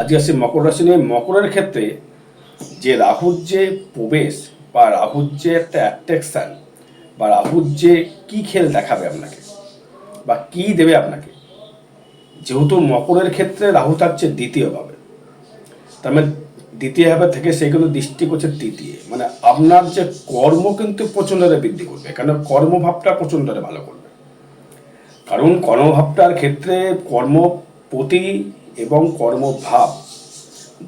আজকে আসছি মকর রাশি নিয়ে। মকরের ক্ষেত্রে যে রাহুর যে প্রবেশ বা রাহুর যে একটা অ্যাট্রাকশান বা রাহুর যে কী খেল দেখাবে আপনাকে বা কী দেবে আপনাকে, যেহেতু মকরের ক্ষেত্রে রাহু থাকছে দ্বিতীয়ভাবে তার মানে দ্বিতীয়ভাবে থেকে সে কিন্তু দৃষ্টি করছে তৃতীয়। মানে আপনার যে কর্ম কিন্তু প্রচণ্ডরে বৃদ্ধি করবে কারণ কর্মভাবটা প্রচণ্ডরে ভালো করবে। কারণ কর্মভাবটার ক্ষেত্রে কর্মপতি এবং কর্মভাব,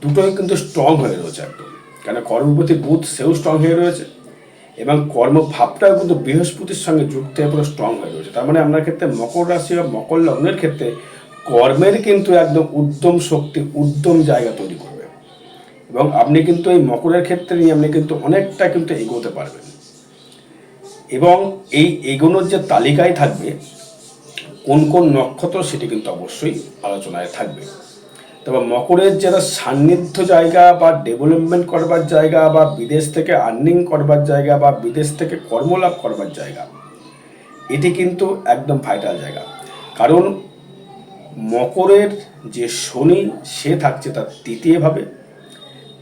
দুটোই কিন্তু স্ট্রং হয়ে রয়েছে একদম। কেন কর্মের প্রতি বুধ সেও স্ট্রং হয়ে রয়েছে এবং কর্মভাবটাও কিন্তু বৃহস্পতির সঙ্গে যুক্ত হয়ে পুরো স্ট্রং হয়ে রয়েছে। তার মানে আপনার ক্ষেত্রে মকর রাশি বা মকর লগ্নের ক্ষেত্রে কর্মের কিন্তু একদম উদ্যম শক্তি, উদ্যম জায়গা তৈরি করবে। এবং আপনি কিন্তু এই মকরের ক্ষেত্রে নিয়ে আপনি কিন্তু অনেকটা কিন্তু এগোতে পারবেন। এবং এই এগোনোর যে তালিকায় থাকবে, কোন কোন নক্ষত্র সেটি কিন্তু অবশ্যই আলোচনায় থাকবে। তবে মকরের যারা সান্নিধ্য জায়গা বা ডেভেলপমেন্ট করবার জায়গা বা বিদেশ থেকে আর্নিং করবার জায়গা বা বিদেশ থেকে কর্মলাভ করবার জায়গা, এটি কিন্তু একদম ভাইটাল জায়গা। কারণ মকরের যে শনি, সে থাকছে তার তৃতীয়ভাবে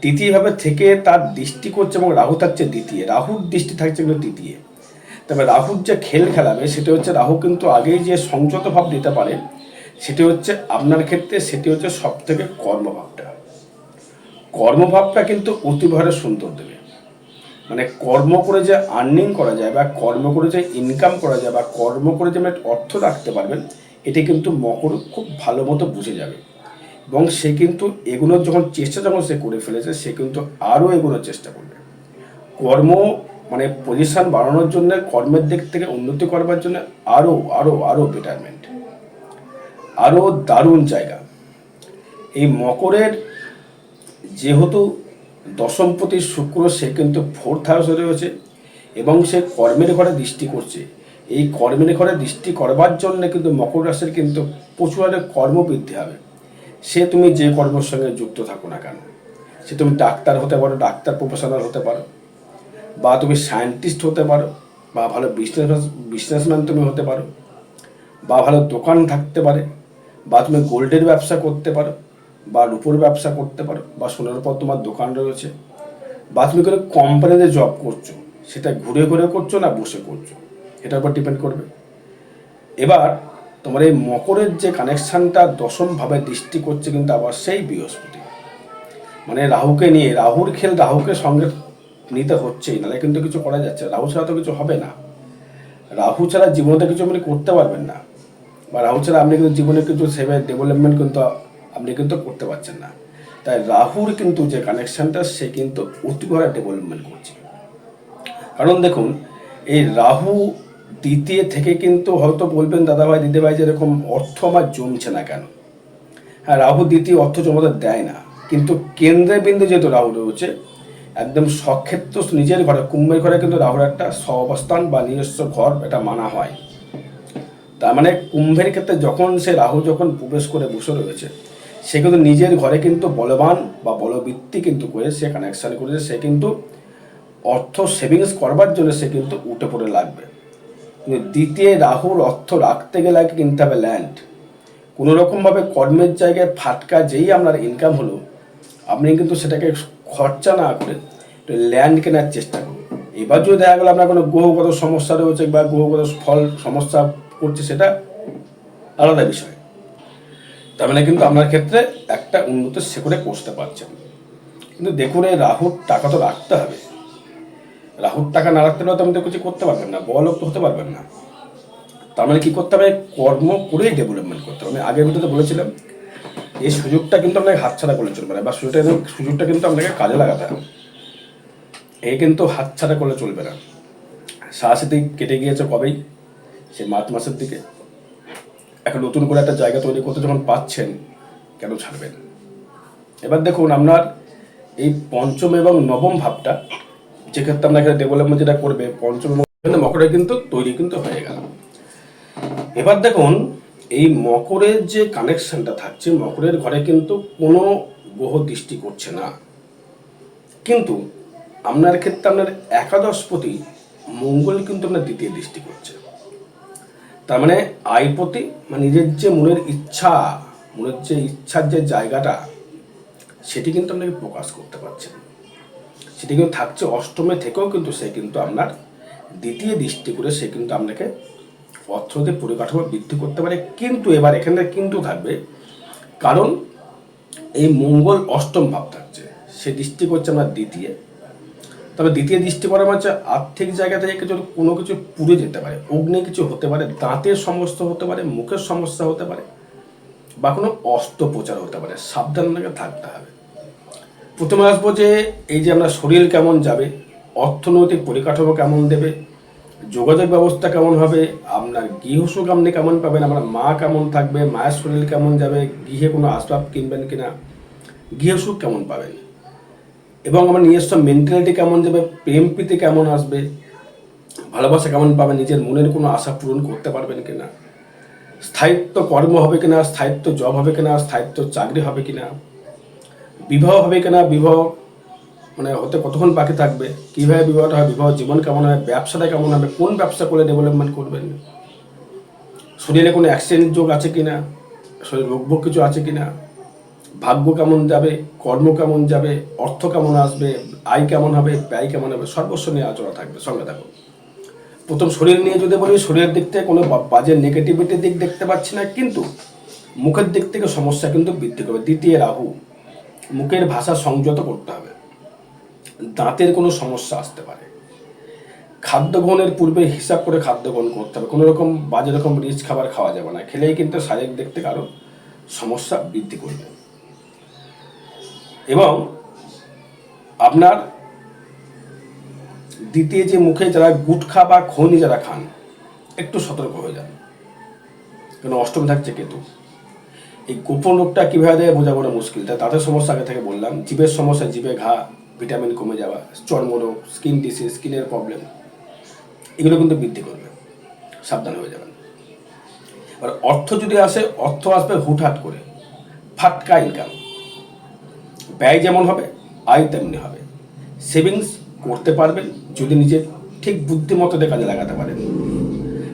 তৃতীয়ভাবে থেকে তার দৃষ্টি করছে এবং রাহু থাকছে দ্বিতীয়। রাহুর দৃষ্টি থাকছে কিন্তু তৃতীয়। তবে রাহুর যে খেল খেলাবে, সেটা হচ্ছে রাহু কিন্তু আগেই যে সংযত ভাব দিতে পারে সেটি হচ্ছে আপনার ক্ষেত্রে সেটি হচ্ছে সব থেকে কর্মভাবটা। কর্মভাবটা কিন্তু অতিভারে সুন্দর দেবে। মানে কর্ম করে যে আর্নিং করা যায় বা কর্ম করে যে ইনকাম করা যায় বা কর্ম করে যে অর্থ রাখতে পারবেন, এটি কিন্তু মকর খুব ভালো মতো বুঝে যাবে। এবং সে কিন্তু এগুলোর যখন চেষ্টা যখন সে করে ফেলেছে, সে কিন্তু আরও এগুলোর চেষ্টা করবে। কর্ম মানে পজিশন বাড়ানোর জন্য কর্মের দিক থেকে উন্নতি করবার জন্য আরও আরও আরও বেটারমেন্ট আরও দারুণ জায়গা। এই মকরের যেহেতু দশমপতি শুক্র সে কিন্তু ফোর্থ হাউসে রয়েছে এবং সে কর্মের ঘরে দৃষ্টি করছে। এই কর্মের ঘরে দৃষ্টি করবার জন্য কিন্তু মকর রাশির কিন্তু প্রচুর হারে কর্মবৃদ্ধি হবে। সে তুমি যে কর্মের সঙ্গে যুক্ত থাকো না কেন? সে তুমি ডাক্তার হতে পারো, ডাক্তার প্রফেশনাল হতে পারো বা তুমি সায়েন্টিস্ট হতে পারো বা ভালো বিজনেস, বিজনেসম্যান তুমি হতে পারো বা ভালো দোকান থাকতে পারে। বা তুমি গোল্ডের ব্যবসা করতে পারো, বা রূপোর ব্যবসা করতে পারো, বা সোনার উপর তোমার দোকান রয়েছে। বা তুমি কোনো কোম্পানিতে জব করছ, সেটা ঘুরে ঘুরে করছ না বসে করছ, এটার উপর ডিপেন্ড করবে। এবার তোমার এই মকরের যে কানেকশানটা দশমভাবে দৃষ্টি করছে কিন্তু আবার সেই বৃহস্পতি। মানে রাহুকে নিয়ে, রাহুর খেল রাহুকে সঙ্গে নিতে হচ্ছেই নাহলে কিন্তু কিছু করা যাচ্ছে। রাহু ছাড়া তো কিছু হবে না। রাহু ছাড়া জীবনে কিছু আপনি করতে পারবেন না। বা রাহু ছাড়া আপনি কিন্তু জীবনে কিন্তু সেভাবে ডেভেলপমেন্ট কিন্তু আপনি কিন্তু করতে পারছেন না। তাই রাহুর কিন্তু যে কানেকশানটা সে কিন্তু অতিঘরে ডেভেলপমেন্ট করছে। কারণ দেখুন, এই রাহু দ্বিতীয় থেকে কিন্তু হয়তো বলবেন, দাদাভাই, দিদিভাই যে এরকম অর্থ আমার জমছে না কেন? হ্যাঁ রাহু দ্বিতীয় অর্থ জমাতে দেয় না। কিন্তু কেন্দ্রে বিন্দু যেহেতু রাহু রয়েছে, একদম সক্ষেত্র নিজের ঘরে, কুম্ভের ঘরে কিন্তু রাহুর একটা সহাবস্থান বা নিজস্ব ঘর এটা মানা হয়। তার মানে কুম্ভের ক্ষেত্রে যখন সে রাহু যখন প্রবেশ করে বসে রয়েছে, সে কিন্তু নিজের ঘরে কিন্তু বলবান বা বলবৃত্তি কিন্তু করে সে কানেকশান করেছে সে কিন্তু অর্থ সেভিংস করবার জন্য সে কিন্তু উঠে পড়ে লাগবে। কিন্তু দ্বিতীয় রাহুর অর্থ রাখতে গেলে কিনতে হবে ল্যান্ড কোনো রকমভাবে কর্মের জায়গায় ফাটকা যেই আপনার ইনকাম হলো, আপনি কিন্তু সেটাকে খরচা না করে ল্যান্ড কেনার চেষ্টা করুন। এবার যদি দেখা গেলো আপনার কোনো গ্রহগত সমস্যা রয়েছে বা গ্রহগত ফল, সমস্যা করছে সেটা আলাদা বিষয়। তার মানে কিন্তু আপনার ক্ষেত্রে একটা উন্নত শেখরে পৌঁছতে পারছেন। কিন্তু দেখুন এই রাহুর টাকা তো রাখতে হবে। রাহুর টাকা না রাখতে তো আপনি তো কিছু করতে পারবেন না, বড় লোক তো হতে পারবেন না। তার মানে কী করতে হবে? কর্ম করেই ডেভেলপমেন্ট করতে হবে। আমি আগের ভিডিওতে বলেছিলাম, এই সুযোগটা কিন্তু আপনাকে হাতছাড়া করলে চলবে না। বা সুযোগটা সুযোগটা কিন্তু আপনাকে কাজে লাগাতে হবে। এই কিন্তু হাতছাড়া করলে চলবে না। সাহসিতে কেটে গিয়েছে কবেই? সে মার্চ মাসের দিকে। এখন নতুন করে একটা জায়গা তৈরি করতে যখন পাচ্ছেন, কেন ছাড়বেন? এবার দেখুন, আপনার এই পঞ্চম এবং নবম ভাবটা যেক্ষেত্রে আপনার এখানে ডেভেলপমেন্ট যেটা করবে, পঞ্চম মকরে কিন্তু তৈরি কিন্তু হয়ে গেল। এবার দেখুন, এই মকরের যে কানেকশনটা থাকছে, মকরের ঘরে কিন্তু কোনো গ্রহ দৃষ্টি করছে না। কিন্তু আপনার ক্ষেত্রে আপনার একাদশপতি মঙ্গল কিন্তু আপনার দ্বিতীয় দৃষ্টি করছে। তার মানে আয়পতি মানে নিজের যে মনের ইচ্ছা, মনের যে ইচ্ছার যে জায়গাটা, সেটি কিন্তু আপনাকে প্রকাশ করতে পারছেন সেটি কিন্তু থাকছে অষ্টমে থেকেও কিন্তু সে কিন্তু আপনার দ্বিতীয় দৃষ্টি করে সে কিন্তু আপনাকে অর্থনৈতিক পরিকাঠামো বৃদ্ধি করতে পারে। কিন্তু এবার এখানে কিন্তু থাকবে, কারণ এই মঙ্গল অষ্টম ভাব থাকছে। সে দৃষ্টি করছে আপনার দ্বিতীয় তবে দ্বিতীয় দৃষ্টি করা হচ্ছে আর্থিক জায়গা থেকে কিছু কোনো কিছু পুড়ে যেতে পারে, অগ্নি কিছু হতে পারে, দাঁতের সমস্যা হতে পারে, মুখের সমস্যা হতে পারে বা কোনো অস্ত্রোপচার হতে পারে সাবধানতাকে থাকতে হবে। প্রথমে আসব যে এই যে আপনার শরীর কেমন যাবে, অর্থনৈতিক পরিকাঠামো কেমন দেবে, যোগাযোগ ব্যবস্থা কেমন হবে, আপনার গৃহসুখ আপনি কেমন পাবেন, আপনার মা কেমন থাকবে, মায়ের শরীর কেমন যাবে, গৃহে কোনো আসবাব কিনবেন কিনা গৃহসুখ কেমন পাবেন? এবং আমার নিজস্ব মেন্টালিটি কেমন যাবে প্রেম প্রীতি কেমন আসবে, ভালোবাসা কেমন পাবে, নিজের মনের কোনো আশা পূরণ করতে পারবেন কিনা, স্থায়িত্ব কর্ম হবে কিনা, স্থায়িত্ব জব হবে কিনা, স্থায়িত্ব চাকরি হবে কিনা, বিবাহ হবে কিনা, বিবাহ মানে হতে কতক্ষণ বাকি থাকবে, কীভাবে বিবাহটা হয়, বিবাহ জীবন কেমন হবে, ব্যবসাটা কেমন হবে, কোন ব্যবসা করে ডেভেলপমেন্ট করবেন, শরীরে কোনো অ্যাক্সিডেন্ট যোগ আছে কিনা, শরীর রোগ কিছু আছে কিনা ভাগ্য কেমন যাবে, কর্ম কেমন যাবে, অর্থ কেমন আসবে, আয় কেমন হবে, ব্যয় কেমন হবে, সর্বস্ব নিয়ে আলোচনা থাকবে, সঙ্গে থাকুন প্রথম শরীর নিয়ে যদি বলি, শরীরের দিক থেকে কোনো বাজে নেগেটিভিটির দিক দেখতে পাচ্ছি না, কিন্তু মুখের দিক থেকে সমস্যা কিন্তু বৃদ্ধি করবে। দ্বিতীয় রাহু, মুখের ভাষা সংযত করতে হবে। দাঁতের কোনো সমস্যা আসতে পারে। খাদ্য গ্রহণের পূর্বে হিসাব করে খাদ্য গ্রহণ করতে হবে। কোনো রকম বাজে রকম রিচ খাবার খাওয়া যাবে না। খেলেই কিন্তু শারীরিক দিক থেকে আরও সমস্যা বৃদ্ধি করবে। এবং আপনার দ্বিতীয় যে মুখে যারা গুটখা বা খনি যারা খান, একটু সতর্ক হয়ে যান। কেন? অষ্টম থাকছে কেতু। এই গোপন রোগটা কীভাবে দেয় বোঝাবোনা মুশকিল। তাই তাদের সমস্যা আগে থেকে বললাম। জীবের সমস্যা, জীবে ঘা, ভিটামিন কমে যাওয়া, চর্মরোগ, স্কিন ডিসিজ, স্কিনের প্রবলেম, এগুলো কিন্তু বৃদ্ধি করবে। সাবধান হয়ে যাবেন। এবার অর্থ যদি আসে, অর্থ আসবে হুটহাট করে। ফাটকা ইনকাম ব্যয় যেমন হবে, আয় তেমনি হবে। সেভিংস করতে পারবেন, যদি নিজের ঠিক বুদ্ধিমতো দিয়ে কাজে লাগাতে পারেন।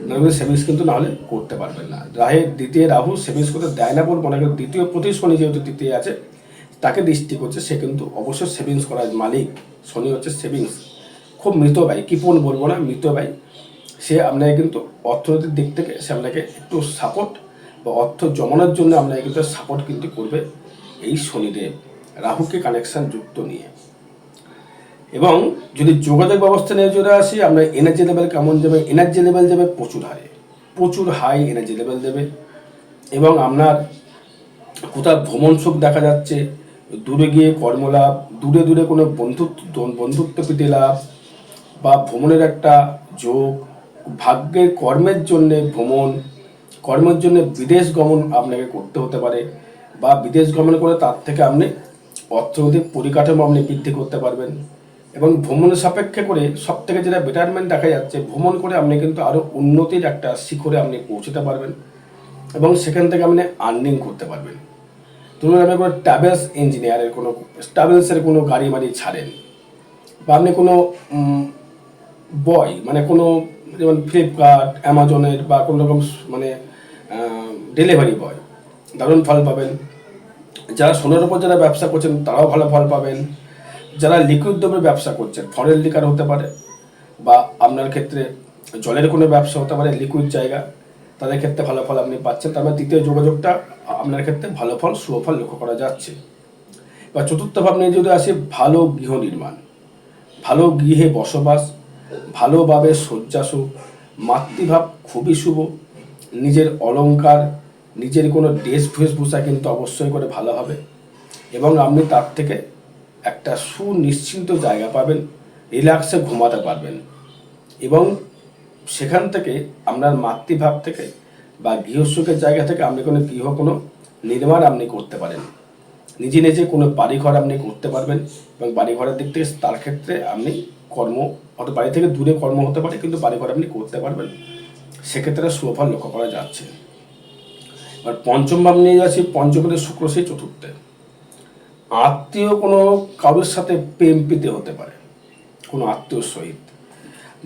নাহলে সেভিংস কিন্তু নাহলে করতে পারবেন না। রাহে দ্বিতীয় রাহু সেভিংস করতে দেয় না বলব না দ্বিতীয় প্রতি শনি যেহেতু তৃতীয় আছে, তাকে দৃষ্টি করছে, সে কিন্তু অবশ্যই সেভিংস করার মালিক। শনি হচ্ছে সেভিংস খুব মৃত ব্যয় কিপন বলব না, মৃত ব্যয়। সে আপনাকে কিন্তু অর্থনৈতিক দিক থেকে সে আপনাকে একটু সাপোর্ট বা অর্থ জমানোর জন্য আপনাকে কিন্তু সাপোর্ট কিন্তু করবে এই শনিদেব। রাহুকে কানেকশন যুক্ত নিয়ে। এবং যদি যোগাযোগ ব্যবস্থা নিয়ে চলে আসি, আমরা এনার্জি লেভেল কেমন যাবে এনার্জি লেভেল যাবে প্রচুর হারে প্রচুর হাই এনার্জি লেভেল দেবে। এবং আপনার কোথাও ভ্রমণ সুখ দেখা যাচ্ছে, দূরে গিয়ে কর্মলাভ, দূরে দূরে কোনো বন্ধুত্ব বন্ধুত্ব প্রীতি লাভ, বা ভ্রমণের একটা যোগ, ভাগ্যের কর্মের জন্য ভ্রমণ, কর্মের জন্য বিদেশ গমন আপনাকে করতে হতে পারে, বা বিদেশ গমন করে তার থেকে আপনি অর্থনৈতিক পরিকাঠামো আপনি বৃদ্ধি করতে পারবেন। এবং ভ্রমণের সাপেক্ষে করে সব থেকে যেটা বেটারমেন্ট দেখা যাচ্ছে, ভ্রমণ করে আপনি কিন্তু আরও উন্নতির একটা শিখরে আপনি পৌঁছতে পারবেন এবং সেখান থেকে আপনি আর্নিং করতে পারবেন। ধরুন আপনি কোনো ট্রাভেলস ইঞ্জিনিয়ারের কোনো ট্রাভেলসের কোনো গাড়ি বাড়ি ছাড়েন বা আপনি কোনো বয় মানে কোনো যেমন ফ্লিপকার্ট অ্যামাজনের বা কোনো রকম মানে ডেলিভারি বয় দারুণ ফল পাবেন। যারা সোনার উপর যারা ব্যবসা করছেন, তারাও ভালো ফল পাবেন। যারা লিকুইড দ্রব্যের ব্যবসা করছেন ফরেন লিকার হতে পারে বা আপনার ক্ষেত্রে জলের কোনো ব্যবসা হতে পারে লিকুইড জায়গা, তাদের ক্ষেত্রে ভালো ফল আপনি পাচ্ছেন। তার মানে দ্বিতীয় যোগাযোগটা আপনার ক্ষেত্রে ভালো ফল, শুভ ফল লক্ষ্য করা যাচ্ছে। বা চতুর্থ ভাব নিয়ে যদি আসি, ভালো গৃহ নির্মাণ। ভালো গৃহে বসবাস, ভালোভাবে শয্যাসুখ মাতৃভাব খুবই শুভ, নিজের অলংকার নিজের কোনো ড্রেস বেশভূষা কিন্তু অবশ্যই করে ভালো হবে। এবং আপনি তার থেকে একটা সুনিশ্চিন্ত জায়গা পাবেন রিল্যাক্সে ঘুমাতে পারবেন। এবং সেখান থেকে আপনার মাতৃভাব থেকে বা গৃহসুখের জায়গা থেকে আপনি কোনো গৃহ, কোনো নির্মাণ আপনি করতে পারেন। নিজে নিজে কোনো বাড়িঘর আপনি করতে পারবেন এবং বাড়িঘরের দিক থেকে তার ক্ষেত্রে আপনি কর্ম হয়তো বাড়ি থেকে দূরে কর্ম হতে পারে, কিন্তু বাড়িঘর আপনি করতে পারবেন। সেক্ষেত্রে সুফল লক্ষ্য করা যাচ্ছে। এবার পঞ্চম ভাব নিয়ে যাচ্ছি, পঞ্চমীতে শুক্র, সেই চতুর্থে। আত্মীয় কোনো কারোর সাথে প্রেম পেতে হতে পারে, কোনো আত্মীয় সহিত।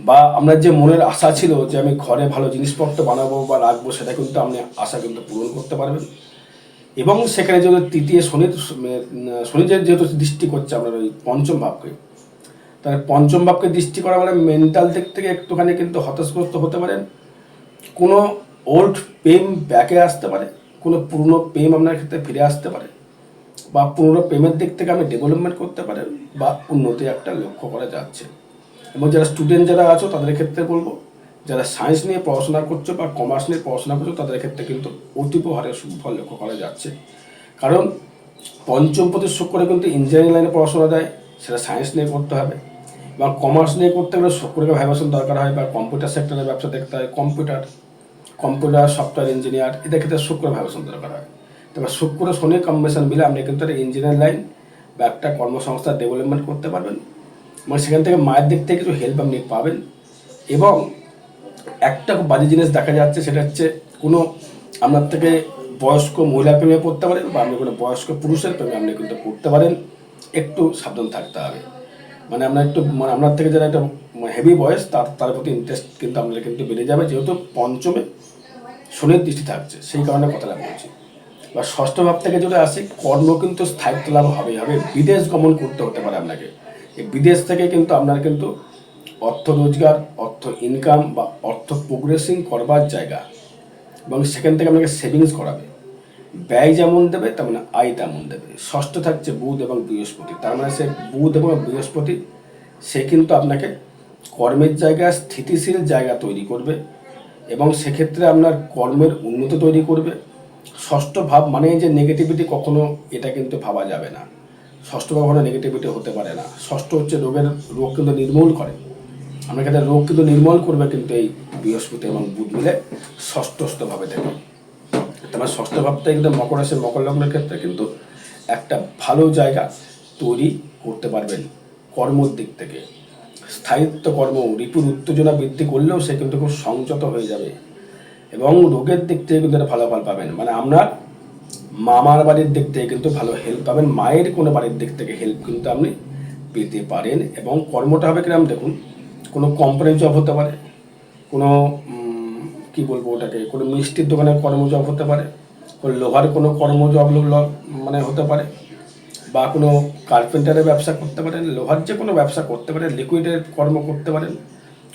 বা আপনার যে মনের আশা ছিল যে আমি ঘরে ভালো জিনিসপত্র বানাবো বা রাখব, সেটা কিন্তু আপনি আশা কিন্তু পূরণ করতে পারবেন। এবং সেখানে যেহেতু তৃতীয় শনি যে যেহেতু দৃষ্টি করছে আপনার ওই পঞ্চম ভাবকে। তাহলে পঞ্চম ভাবকে দৃষ্টি করা মানে মেন্টাল দিক থেকে একটুখানি কিন্তু হতাশগ্রস্ত হতে পারেন। কোনো ওল্ড প্রেম ব্যাকে আসতে পারে, কোনো পুরনো প্রেম আপনার ক্ষেত্রে ফিরে আসতে পারে, বা পুরনো প্রেমের দিক থেকে আপনি ডেভেলপমেন্ট করতে পারেন, বা উন্নতি একটা লক্ষ্য করা যাচ্ছে। এবং যারা স্টুডেন্ট যারা আছো, তাদের ক্ষেত্রে বলব, যারা সায়েন্স নিয়ে পড়াশোনা করছ বা কমার্স নিয়ে পড়াশোনা করছ, তাদের ক্ষেত্রে কিন্তু অতীব হারে সুফল লক্ষ্য করা যাচ্ছে। কারণ পঞ্চম প্রতি শুক্র কিন্তু ইঞ্জিনিয়ারিং লাইনে পড়াশোনা দেয় সেটা সায়েন্স নিয়ে করতে হবে। বা কমার্স নিয়ে করতে গেলে শুক্রকে ভাইব্রেশন দরকার হয়, বা কম্পিউটার সেক্টরের ব্যবসা দেখতে হয় কম্পিউটার কম্পিউটার, সফটওয়্যার ইঞ্জিনিয়ার, এদের ক্ষেত্রে শুক্র ভাইব্রেশন করা হয়। তবে শুক্র, শনি, কম্বিনেশন মিলে আপনি কিন্তু একটা ইঞ্জিনিয়ার লাইন বা একটা কর্মসংস্থার ডেভেলপমেন্ট করতে পারবেন। মানে সেখান থেকে মায়ের দিক থেকে কিছু হেল্প আপনি পাবেন। এবং একটা বাজে জিনিস দেখা যাচ্ছে, সেটা হচ্ছে কোনো আপনার থেকে বয়স্ক মহিলা প্রেমে পড়তে পারেন বা আপনি কোনো বয়স্ক পুরুষের প্রেমে আপনি কিন্তু পড়তে পারেন। একটু সাবধান থাকতে হবে। মানে আপনার একটু মানে আপনার থেকে যারা একটা হেভি বয়স, তার তার প্রতি ইন্টারেস্ট কিন্তু আপনাদের কিন্তু বেড়ে যাবে। যেহেতু পঞ্চমে শনির দৃষ্টি থাকছে সেই কারণে কথা লাভ বলছি বা ষষ্ঠ ভাব থেকে যদি আসি কর্ম কিন্তু স্থায়িত্ব লাভ হবেই হবে বিদেশ গমন করতে হতে পারে আপনাকে। এই বিদেশ থেকে কিন্তু আপনার কিন্তু অর্থ রোজগার, অর্থ ইনকাম বা অর্থ প্রোগ্রেসিং করবার জায়গা এবং সেখান থেকে আপনাকে সেভিংস করাবে। ব্যয় যেমন দেবে, তেমন মানে আয় তেমন দেবে। ষষ্ঠ থাকছে বুধ এবং বৃহস্পতি, তার মানে সে বুধ এবং বৃহস্পতি, সে কিন্তু আপনাকে কর্মের জায়গায় স্থিতিশীল জায়গা তৈরি করবে। এবং সেক্ষেত্রে আপনার কর্মের উন্নতি তৈরি করবে। ষষ্ঠ ভাব মানে যে নেগেটিভিটি কখনো এটা কিন্তু ভাবা যাবে না। ষষ্ঠ ভাব কখনো নেগেটিভিটি হতে পারে না। ষষ্ঠ হচ্ছে রোগের, রোগ কিন্তু নির্মূল করে। আমরা ক্ষেত্রে রোগ কিন্তু নির্মূল করবে কিন্তু এই বৃহস্পতি এবং বুধ মিলে ষষ্ঠস্থভাবে দেখে তোমার ষষ্ঠ ভাবটা কিন্তু মকর রাশি মকর লগ্নের ক্ষেত্রে কিন্তু একটা ভালো জায়গা তৈরি করতে পারবেন কর্মর দিক থেকে। স্থায়িত্ব কর্ম রিপুর উত্তেজনা বৃদ্ধি করলেও সে কিন্তু খুব সংযত হয়ে যাবে। এবং রোগের দিক থেকে কিন্তু ভালো ফল পাবেন। মানে আপনার মামার বাড়ির দিক থেকে কিন্তু ভালো হেল্প পাবেন। মায়ের কোনো বাড়ির দিক থেকে হেল্প কিন্তু আপনি পেতে পারেন। এবং কর্মটা হবে কিরম দেখুন, কোনো কোম্পানি জব হতে পারে, কোনো কি বলব ওটাকে, কোনো মিষ্টির দোকানের কর্মজব হতে পারে, কোনো লোহার কোনো কর্মজব মানে হতে পারে। বা কোনো কার্পেন্টারের ব্যবসা করতে পারেন, লোহার যে কোনো ব্যবসা করতে পারেন লিকুইডের কর্ম করতে পারেন,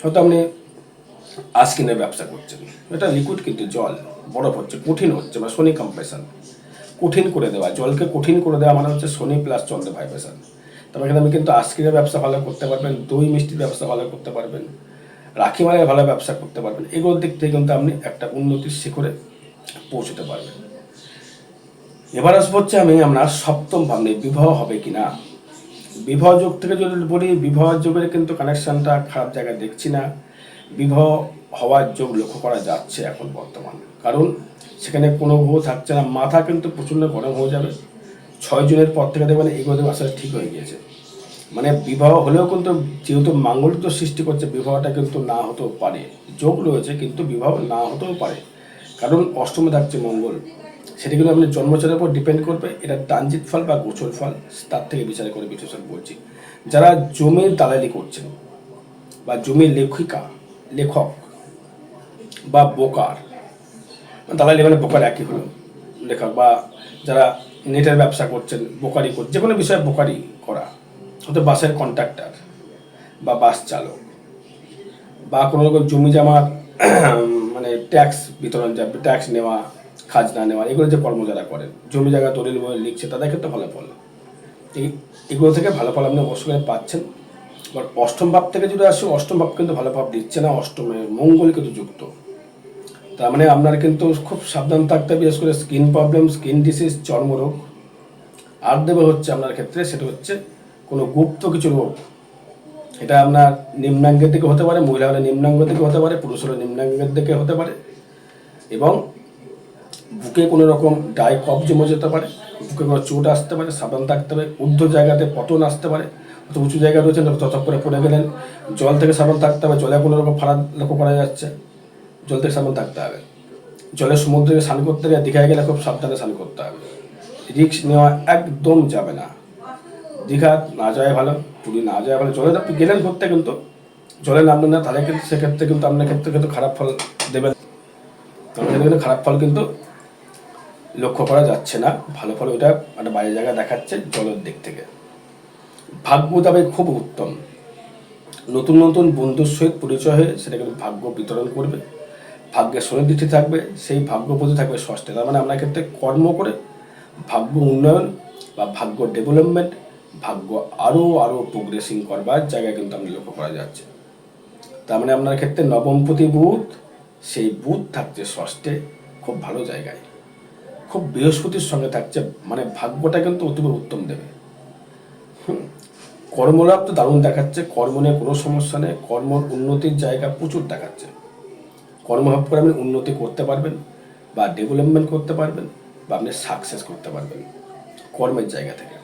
হয়তো আপনি আস্কিনের ব্যবসা করছেন। এটা লিকুইড কিন্তু জল, বরফ হচ্ছে, কঠিন হচ্ছে বা শনি কম্প্রেশন কঠিন করে দেওয়া, জলকে কঠিন করে দেওয়া মানে হচ্ছে শনি প্লাস চন্দ্র ভাইব্রেশন তবে এখানে আপনি কিন্তু আইসক্রিমের ব্যবসা ভালো করতে পারবেন, দই মিষ্টির ব্যবসা ভালো করতে পারবেন রাখি মালের ভালো ব্যবসা করতে পারবেন, এগুলোর দিক থেকে কিন্তু আপনি একটা উন্নতির শিখরে পৌঁছতে পারবেন। এবার আসব হচ্ছে আমি, আমরা সপ্তম ভাবনে বিবাহ হবে কি না বিবাহ যোগ থেকে যদি বলি, বিবাহ যোগের কিন্তু কানেকশনটা খারাপ জায়গায় দেখছি না। বিবাহ হওয়ার যোগ লক্ষ্য করা যাচ্ছে এখন বর্তমান। কারণ সেখানে কোনো গ্রহ থাকছে না, মাথা কিন্তু প্রচণ্ড গরম হয়ে যাবে। ছয় জনের পর থেকে দেখবেন এগুলো আসলে ঠিক হয়ে গিয়েছে। মানে বিবাহ হলেও কিন্তু যেহেতু মাঙ্গলিক সৃষ্টি করছে, বিবাহটা কিন্তু না হতেও পারে। যোগ রয়েছে, কিন্তু বিবাহ না হতেও পারে। কারণ অষ্টমে থাকছে মঙ্গল। সেটা কিন্তু আপনি জন্মচারের উপর ডিপেন্ড করবে। এটা ট্রানজিট ফল বা গোচর ফল, তার থেকে বিচার করে বিশ্লেষণ বলছি। যারা জমির দালালি করছেন বা জমির লেখিকা, লেখক বা বোকার, দালালি মানে বোকার একই হলো, লেখক বা যারা নেটের ব্যবসা করছেন, বোকারি করছে যে কোনো বিষয়ে বোকারি করা, হয়তো বাসের কন্ট্রাক্টর বা বাস চালক বা কোনো রকম জমি জামার মানে ট্যাক্স বিতরণ ট্যাক্স নেওয়া খাজনা নেওয়া, এগুলো যে কর্ম যারা করেন, জমি জায়গা মলিল লিখছে, তাদের ক্ষেত্রে ভালো ফল এগুলো থেকে ভালো ফল আপনি অবশ্যই পাচ্ছেন। এবার অষ্টম ভাব থেকে যদি আসি, অষ্টম ভাব কিন্তু ভালো ভাব দিচ্ছে না, অষ্টমে মঙ্গল কিন্তু যুক্ত। তার মানে আপনার কিন্তু খুব সাবধান থাকতে হবে, বিশেষ করে স্কিন প্রবলেম স্কিন ডিসিজ চর্মরোগ। আর দেবে হচ্ছে আপনার ক্ষেত্রে, সেটা হচ্ছে কোনো গুপ্ত কিছু রোগ। এটা আপনার নিম্নাঙ্গের দিকে হতে পারে মহিলা হলে নিম্নাঙ্গ থেকে হতে পারে পুরুষ হলে নিম্নাঙ্গের দিকে হতে পারে। এবং বুকে কোনো রকম ডাই কফ জমে যেতে পারে, বুকে কোনো চোট আসতে পারে সাবধান থাকতে হবে ঊর্ধ্ব জায়গাতে পতন আসতে পারে অত উঁচু জায়গা রয়েছে তত করে পড়ে গেলেন, জল থেকে সাবধান থাকতে হবে, জলে কোনো রকম ফারাক লক্ষ্য করা যাচ্ছে, জল থেকে সাবধান থাকতে হবে। জলে সমুদ্রে স্নান করতে গেলে, দীঘায় গেলে খুব সাবধানে স্নান করতে হবে। রিস্ক নেওয়া একদম যাবে না। দীঘা না যায় ভালো, পুরী না যায় ভালো, জলে আপনি গেলেন ঘুরতে কিন্তু, জলে নামবেন না, তাহলে কিন্তু সেক্ষেত্রে কিন্তু আপনার ক্ষেত্রে কিন্তু খারাপ ফল দেবেন ক্ষেত্রে কিন্তু খারাপ ফল কিন্তু লক্ষ্য করা যাচ্ছে না। ভালো ফল ওটা একটা বাইরে জায়গায় দেখাচ্ছে জলের দিক থেকে। ভাগ্য তবে খুব উত্তম। নতুন নতুন বন্ধুর সহিত পরিচয় হয়ে সেটা কিন্তু ভাগ্য বিতরণ করবে। ভাগ্যের সুনির্দিষ্টি থাকবে, সেই ভাগ্য প্রতি থাকবে ষষ্ঠে। তার মানে আপনার ক্ষেত্রে কর্ম করে ভাগ্য উন্নয়ন বা ভাগ্য ডেভেলপমেন্ট, ভাগ্য আরও আরও প্রোগ্রেসিং করবার জায়গায় কিন্তু আপনি লক্ষ্য করা যাচ্ছে। তার মানে আপনার ক্ষেত্রে নবমপতি বুধ, সেই বুধ থাকছে ষষ্ঠে। খুব ভালো জায়গায়। খুব বৃহস্পতির সঙ্গে থাকছে মানে ভাগ্যটা কিন্তু অতীব উত্তম দেবে। কর্মলাভ তো দারুণ দেখাচ্ছে, কর্ম নিয়ে কোনো সমস্যা নেই কর্ম উন্নতির জায়গা প্রচুর দেখাচ্ছে কর্মভাব করে আপনি উন্নতি করতে পারবেন বা ডেভেলপমেন্ট করতে পারবেন বা আপনি সাকসেস করতে পারবেন, কর্মের জায়গা থেকে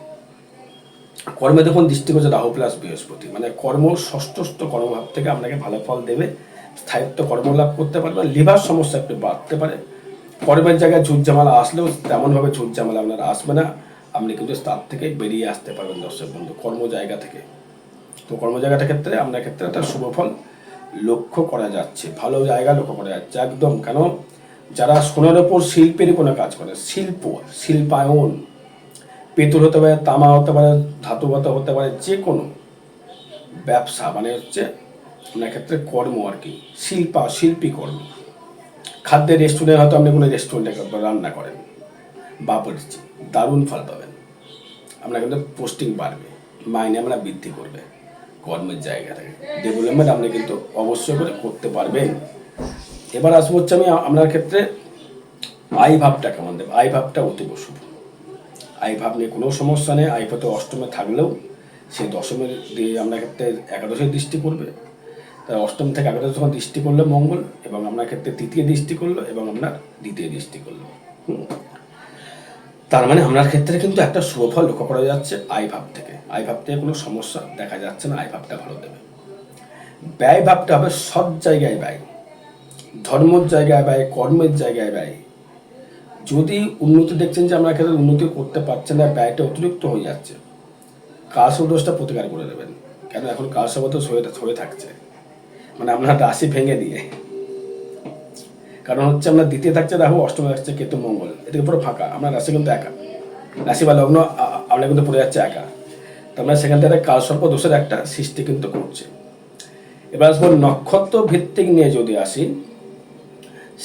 কর্মে দেখুন, দৃষ্টি করছে রাহু প্লাস বৃহস্পতি মানে কর্ম ষষ্ঠস্থ কর্মভাব থেকে আপনাকে ভালো ফল দেবে, স্থায়িত্ব কর্মলাভ করতে পারবেন লিভার সমস্যা একটু বাড়তে পারে কর্মের জায়গায় ঝুটঝামেলা আসলেও তেমনভাবে ঝুটঝামেলা আপনার আসবে না। আপনি কিন্তু তার থেকে বেরিয়ে আসতে পারবেন দর্শক বন্ধু কর্ম জায়গা থেকে। তো কর্ম জায়গাটার ক্ষেত্রে, আপনার ক্ষেত্রে একটা শুভ ফল লক্ষ্য করা যাচ্ছে। ভালো জায়গা লক্ষ্য করা যাচ্ছে। একদম, কেন? যারা সোনার ওপর শিল্পের কোনো কাজ করে, শিল্প, শিল্পায়ন পেতল হতে পারে, তামা হতে পারে ধাতুগত হতে পারে, যে কোনো ব্যবসা মানে হচ্ছে আপনার ক্ষেত্রে কর্ম আর কি, শিল্পা, শিল্পী কর্ম। খাদ্যের রেস্টুরেন্ট হয়তো আপনি কোনো রেস্টুরেন্টে রান্না করেন। বা দারুণ ফল পাবেন। আপনার কিন্তু পোস্টিং বাড়বে, মাইনে আমরা বৃদ্ধি করবে, কর্মের জায়গা থেকে। ডেভেলপমেন্ট আপনি কিন্তু অবশ্যই করে করতে পারবেন। এবার আসব হচ্ছে আমি আপনার ক্ষেত্রে আই ভাবটা কেমন দেবে? আই ভাবটা অতীব শুভ। আই ভাব নিয়ে কোনো সমস্যা নেই। আই ভাবতে অষ্টমে থাকলেও সেই দশমের দিয়ে আপনার ক্ষেত্রে একাদশের দৃষ্টি করবে। অষ্টম থেকে একাদশ যখন দৃষ্টি করল মঙ্গল, এবং আপনার ক্ষেত্রে তৃতীয় দৃষ্টি করল, এবং আপনার দ্বিতীয় দৃষ্টি করল। তার মানে আপনার ক্ষেত্রে কিন্তু একটা শুভ ফল লক্ষ্য করা যাচ্ছে আই ভাব থেকে। আই ভাব থেকে কোনো সমস্যা দেখা যাচ্ছে না আই ভাবটা ভালো দেবে। ব্যয় ভাবটা হবে সব জায়গায় ব্যয়, ধর্মের জায়গায় ব্যয়, কর্মের জায়গায় ব্যয়। যদি উন্নতি দেখছেন যে আমরা ক্ষেত্রে উন্নতি করতে পারছেন না, ব্যয়টা অতিরিক্ত হয়ে যাচ্ছে কালসব দোষটা প্রতিকার করে দেবেন কেন? এখন কালসব তো সয়ে সয়ে থাকছে। মানে আপনার রাশি ভেঙে দিয়ে। কারণ হচ্ছে আমরা দ্বিতীয় থাকছে রাহু, অষ্টমে থাকছে কেতু, মঙ্গল। এদিকে পুরো ফাঁকা আপনার রাশি কিন্তু একা। রাশি বা লগ্ন আপনার কিন্তু পড়ে যাচ্ছে একা। তার মানে সেখান থেকে কালসর্প দোষের একটা সৃষ্টি কিন্তু করছে। এবার আসব নক্ষত্র ভিত্তিক নিয়ে যদি আসি,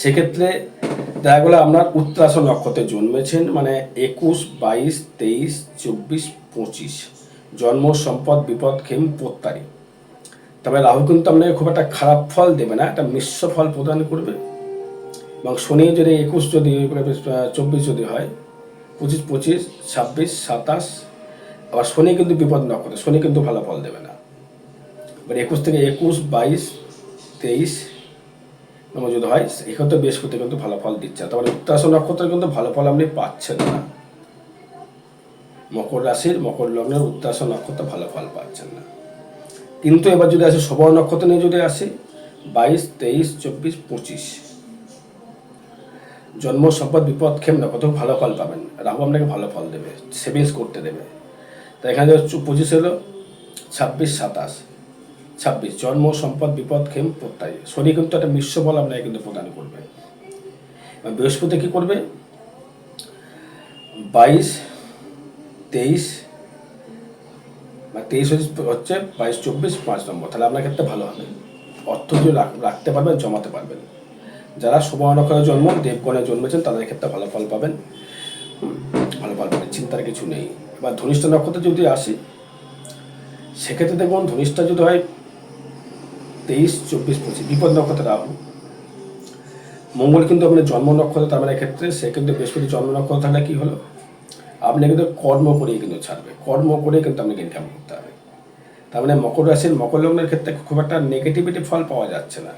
সেক্ষেত্রে দেখা গেলো আপনার উত্তরাশন নক্ষত্রে জন্মেছেন মানে একুশ, বাইশ, তেইশ, চব্বিশ, পঁচিশ। জন্ম, সম্পদ, বিপদ খেম পোত্তারি। তবে রাহু কিন্তু আপনাকে খুব একটা খারাপ ফল দেবে না, একটা মিশ্র ফল প্রদান করবে। এবং শনি যদি একুশ যদি, চব্বিশ যদি হয়, পঁচিশ পঁচিশ, ছাব্বিশ, সাতাশ, আবার শনি কিন্তু বিপদ নক্ষত্র শনি কিন্তু ভালো ফল দেবে না। এবার একুশ থেকে একুশ, বাইশ, তেইশ নম্বর যদি হয়, এক্ষেত্রে বৃহস্পতি কিন্তু ভালো ফল দিচ্ছে। তারপরে উত্তরাশন নক্ষত্র কিন্তু ভালো ফল আপনি পাচ্ছেন না। মকর রাশির, মকর লগ্নের উত্তরাশন নক্ষত্র ভালো ফল পাচ্ছেন না। কিন্তু এবার যদি আসে সবর নক্ষত্র নিয়ে যদি আসে, বাইশ, তেইশ, চব্বিশ, পঁচিশ। জন্ম, সম্পদ, বিপদ, ক্ষেম, নক্ষত্র ভালো ফল পাবেন। রাহু আপনাকে ভালো ফল দেবে সেভিংস করতে দেবে। তাই এখানে পঁচিশ হলো ছাব্বিশ, সাতাশ। ছাব্বিশ, জন্ম, সম্পদ, বিপদ, ক্ষেম, প্রত্যায়। শনি কিন্তু একটা মিশ্র বল আপনাকে কিন্তু প্রদান করবে। বৃহস্পতি কি করবে? বাইশ, তেইশ বা তেইশ হচ্ছে- বাইশ, চব্বিশ, পাঁচ নম্বর। তাহলে আপনার ক্ষেত্রে ভালো হবে। অর্থ যদি রাখতে পারবেন, জমাতে পারবেন। যারা শুভনক্ষরে জন্ম দেবগণে জন্মেছেন, তাদের ক্ষেত্রে ভালো ফল পাবেন। ভালো ফল পাবেন, চিন্তার কিছু নেই। এবার ধনিষ্ঠ নক্ষত্রে যদি আসি, সেক্ষেত্রে দেখুন, ধনিষ্ঠা যদি হয়, তেইশ, চব্বিশ, পঁচিশ, বিপদ নক্ষত্র রাহু। মঙ্গল কিন্তু আপনার জন্ম নক্ষত্র, তার মানে ক্ষেত্রে সে কিন্তু বৃহস্পতি জন্ম নক্ষত্র থাকলে কি হলো? আপনি কিন্তু কর্ম করেই কিন্তু ছাড়বে। কর্ম করে কিন্তু আপনাকে ইনকাম করতে হবে। তার মানে মকর রাশির মকর লগ্নের ক্ষেত্রে খুব একটা নেগেটিভিটি ফল পাওয়া যাচ্ছে না।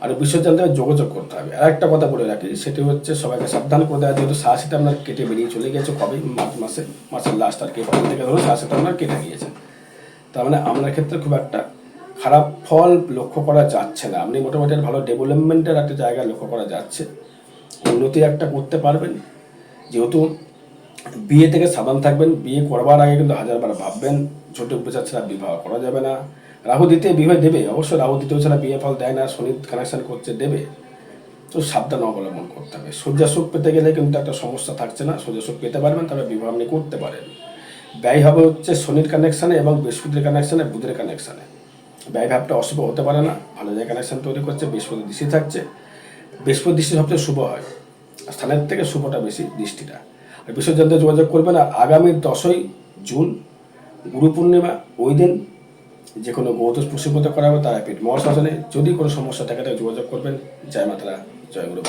আর বিশ্বজানতে যোগাযোগ করতে হবে। আর একটা কথা বলে রাখি, সেটি হচ্ছে সবাইকে সাবধান করে দেওয়া। যেহেতু সাহসিটা আপনার কেটে বেরিয়ে চলে গেছে কবে? মার্চ মাসে, মাসের লাস্ট আর কি থেকে ধরুন সাহসিটা আপনার কেটে গিয়েছে। তার মানে আপনার ক্ষেত্রে খুব একটা খারাপ ফল লক্ষ্য করা যাচ্ছে না। আপনি মোটামুটি ভালো ডেভেলপমেন্টের একটা জায়গা লক্ষ্য করা যাচ্ছে। উন্নতি একটা করতে পারবেন। যেহেতু বিয়ে থেকে সাবধান থাকবেন, বিয়ে করবার আগে কিন্তু হাজারবার ভাববেন, ছোট উপচার ছাড়া বিবাহ করা যাবে না। রাহু দ্বিতীয় বিবাহ দেবে, অবশ্যই রাহু দ্বিতীয় ছাড়া বিয়ে ফল দেয় না শনি কানেকশন করছে, দেবে। তো সাবধান অবলম্বন করতে হবে। সোজা সুখ পেতে গেলে কিন্তু একটা সমস্যা থাকছে না সোজা সুখ পেতে পারবেন, তবে বিবাহ আপনি করতে পারেন। ব্যয় হবে হচ্ছে শনির কানেকশানে এবং বৃহস্পতির কানেকশানে বুধের কানেকশানে ব্যয় ভাবটা অশুভ হতে পারে না, ভালো জায়গায় কানেকশান তৈরি করছে, বৃহস্পতি দৃষ্টি থাকছে। বৃহস্পতি দৃষ্টি সবচেয়ে শুভ হয়, স্থানের থেকে শুভটা বেশি দৃষ্টিটা। বিশ্বজানতে যোগাযোগ করবেন আর আগামী দশই জুন গুরু পূর্ণিমা, ওই দিন যে কোনো গৌত পুষ্পিত করা হবে তারা পেট মহাশাসনে। যদি কোনো সমস্যা থাকে, তাহলে যোগাযোগ করবেন। জয় মাতারা, জয় গুরু